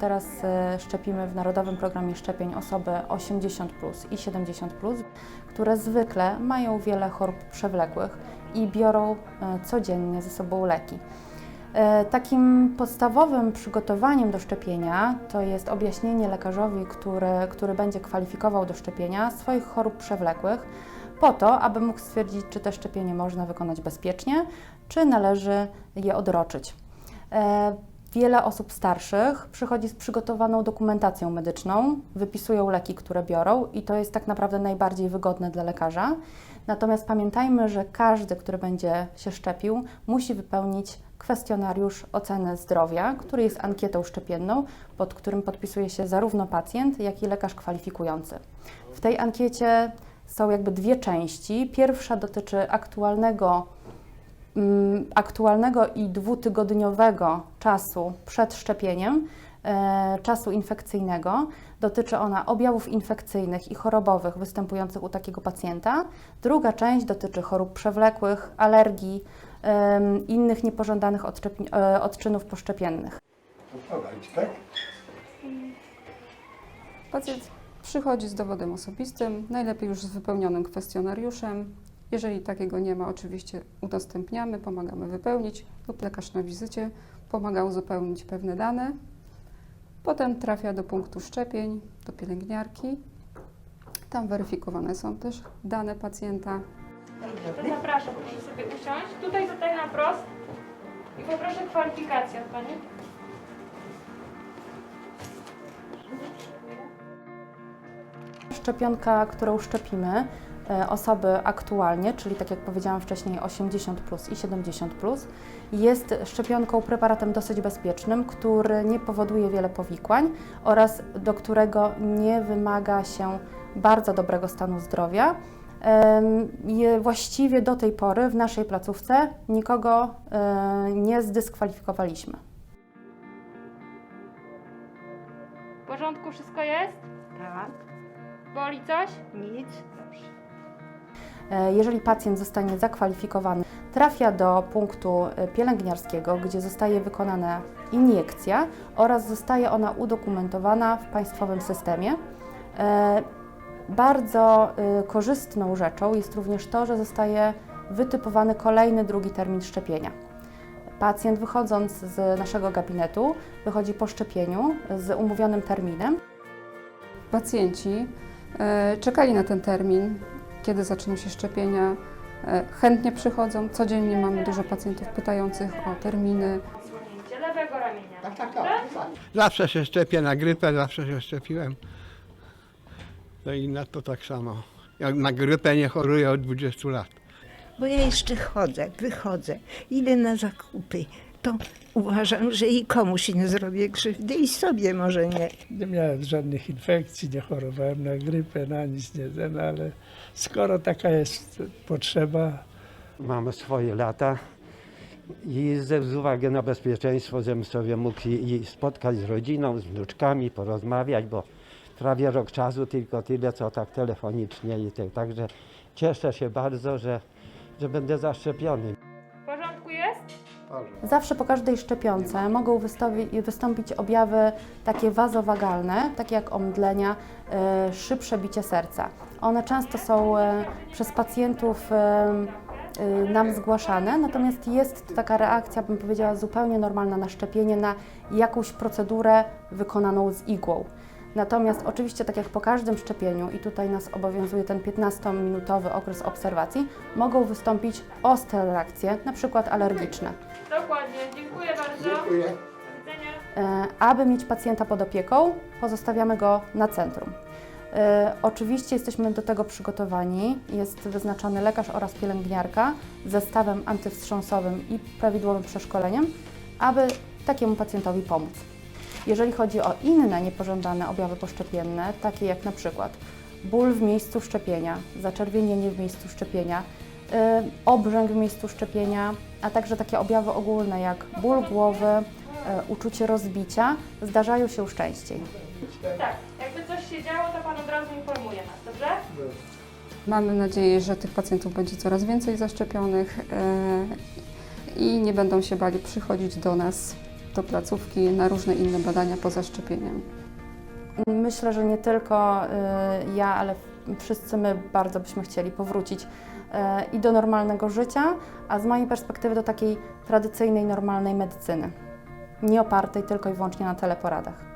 Teraz e, szczepimy w Narodowym Programie Szczepień osoby 80 i 70, które zwykle mają wiele chorób przewlekłych i biorą e, codziennie ze sobą leki. E, Takim podstawowym przygotowaniem do szczepienia to jest objaśnienie lekarzowi, który, który będzie kwalifikował do szczepienia swoich chorób przewlekłych, po to, aby mógł stwierdzić, czy te szczepienie można wykonać bezpiecznie, czy należy je odroczyć. Wiele osób starszych przychodzi z przygotowaną dokumentacją medyczną, wypisują leki, które biorą i to jest tak naprawdę najbardziej wygodne dla lekarza. Natomiast pamiętajmy, że każdy, który będzie się szczepił, musi wypełnić kwestionariusz oceny zdrowia, który jest ankietą szczepienną, pod którym podpisuje się zarówno pacjent, jak i lekarz kwalifikujący. W tej ankiecie są jakby dwie części. Pierwsza dotyczy aktualnego aktualnego i dwutygodniowego czasu przed szczepieniem, e, czasu infekcyjnego. Dotyczy ona objawów infekcyjnych i chorobowych występujących u takiego pacjenta. Druga część dotyczy chorób przewlekłych, alergii, innych niepożądanych e, odczynów poszczepiennych. Odpowiadać, tak? Pacjent przychodzi z dowodem osobistym, najlepiej już z wypełnionym kwestionariuszem. Jeżeli takiego nie ma, oczywiście udostępniamy, pomagamy wypełnić lub lekarz na wizycie pomaga uzupełnić pewne dane. Potem trafia do punktu szczepień, do pielęgniarki. Tam weryfikowane są też dane pacjenta. Zapraszam, proszę sobie usiąść. Tutaj tutaj na prost. I poproszę kwalifikację od Pani. Szczepionka, którą szczepimy, osoby aktualnie, czyli tak jak powiedziałam wcześniej 80 plus i 70 plus, jest szczepionką preparatem dosyć bezpiecznym, który nie powoduje wiele powikłań oraz do którego nie wymaga się bardzo dobrego stanu zdrowia. Właściwie do tej pory w naszej placówce nikogo e, nie zdyskwalifikowaliśmy. W porządku wszystko jest? Tak, Boli coś? nic. Dobrze. E, Jeżeli pacjent zostanie zakwalifikowany, trafia do punktu e, pielęgniarskiego, gdzie zostaje wykonana iniekcja oraz zostaje ona udokumentowana w państwowym systemie. E, Bardzo korzystną rzeczą jest również to, że zostaje wytypowany kolejny drugi termin szczepienia. Pacjent wychodząc z naszego gabinetu wychodzi po szczepieniu z umówionym terminem. Pacjenci czekali na ten termin, kiedy zaczną się szczepienia. E, chętnie przychodzą. Codziennie mamy dużo pacjentów pytających o terminy. Odsłonięcie lewego ramienia. Tak, tak, tak. tak. Zawsze się szczepię na grypę, zawsze się szczepiłem. No i na to tak samo. Ja na grypę nie choruję od 20 lat. Bo ja jeszcze chodzę, wychodzę, idę na zakupy. To uważam, że i komuś nie zrobię krzywdy i sobie może nie. Nie miałem żadnych infekcji, nie chorowałem na grypę, na nic nie ten, ale skoro taka jest potrzeba, Mamy swoje lata i ze z uwagi na bezpieczeństwo, żebym sobie mógł i, i spotkać z rodziną, z wnuczkami, porozmawiać, bo prawie rok czasu tylko tyle, co tak telefonicznie i tak. Także cieszę się bardzo, że, że będę zaszczepiony. W porządku jest? Zawsze po każdej szczepionce mogą wystąpić objawy takie wazowagalne, takie jak omdlenia, e, szybsze bicie serca. One często są e, przez pacjentów e, nam zgłaszane, natomiast jest to taka reakcja, bym powiedziała, zupełnie normalna na szczepienie, na jakąś procedurę wykonaną z igłą. Natomiast oczywiście, tak jak po każdym szczepieniu, i tutaj nas obowiązuje ten 15-minutowy okres obserwacji, mogą wystąpić ostre reakcje, na przykład alergiczne. Dokładnie. Dziękuję bardzo. Dziękuję. Do widzenia. E, Aby mieć pacjenta pod opieką, pozostawiamy go na centrum. E, Oczywiście jesteśmy do tego przygotowani. Jest wyznaczony lekarz oraz pielęgniarka z zestawem antywstrząsowym i prawidłowym przeszkoleniem, aby takiemu pacjentowi pomóc. Jeżeli chodzi o inne niepożądane objawy poszczepienne, takie jak na przykład ból w miejscu szczepienia, zaczerwienienie w miejscu szczepienia, y, obrzęk w miejscu szczepienia, a także takie objawy ogólne jak ból głowy, y, uczucie rozbicia, zdarzają się już częściej. Tak. Jakby coś się działo, to Pan od razu informuje nas, dobrze? Mamy nadzieję, że tych pacjentów będzie coraz więcej zaszczepionych e, i nie będą się bali przychodzić do nas, do placówki na różne inne badania po zaszczepieniu. Myślę, że nie tylko y, ja, ale wszyscy my bardzo byśmy chcieli powrócić y, i do normalnego życia, a z mojej perspektywy do takiej tradycyjnej, normalnej medycyny, nie opartej tylko i wyłącznie na teleporadach.